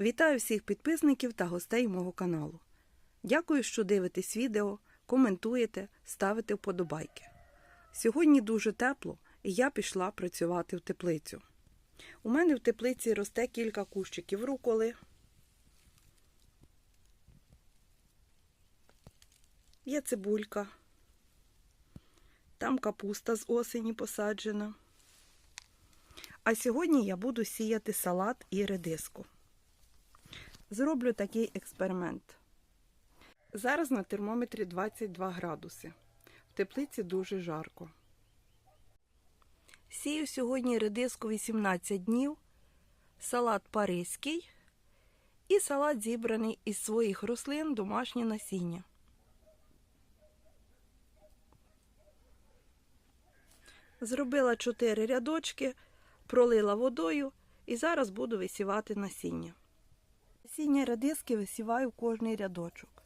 Вітаю всіх підписників та гостей мого каналу. Дякую, що дивитесь відео, коментуєте, ставите вподобайки. Сьогодні дуже тепло, і я пішла працювати в теплицю. У мене в теплиці росте кілька кущиків руколи. Є цибулька. Там капуста з осені посаджена. А сьогодні я буду сіяти салат і редиску. Зроблю такий експеримент. Зараз на термометрі 22 градуси. В теплиці дуже жарко. Сію сьогодні редиску 18 днів, салат паризький і салат зібраний із своїх рослин домашнє насіння. Зробила 4 рядочки, пролила водою і зараз буду висівати насіння. Насіння редиски висіваю кожний рядочок.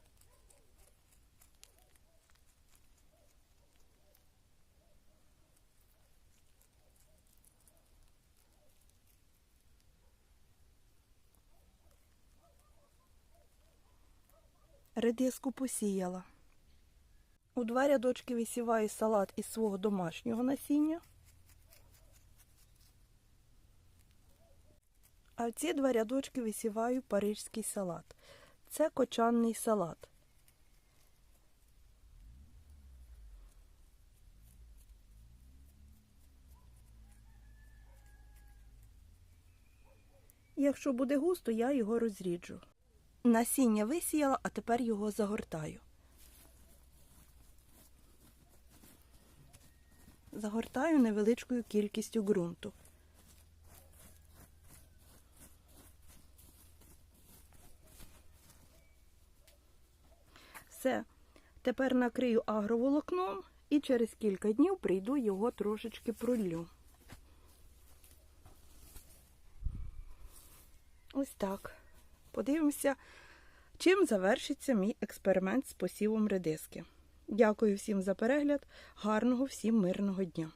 Редиску посіяла. У два рядочки висіваю салат із свого домашнього насіння. А в ці два рядочки висіваю парижський салат. Це кочанний салат. Якщо буде густо, я його розріджу. Насіння висіяла, а тепер його загортаю. Загортаю невеличкою кількістю ґрунту. Все. Тепер накрию агроволокном і через кілька днів прийду його трошечки пролю. Ось так. Подивимося, чим завершиться мій експеримент з посівом редиски. Дякую всім за перегляд. Гарного всім мирного дня!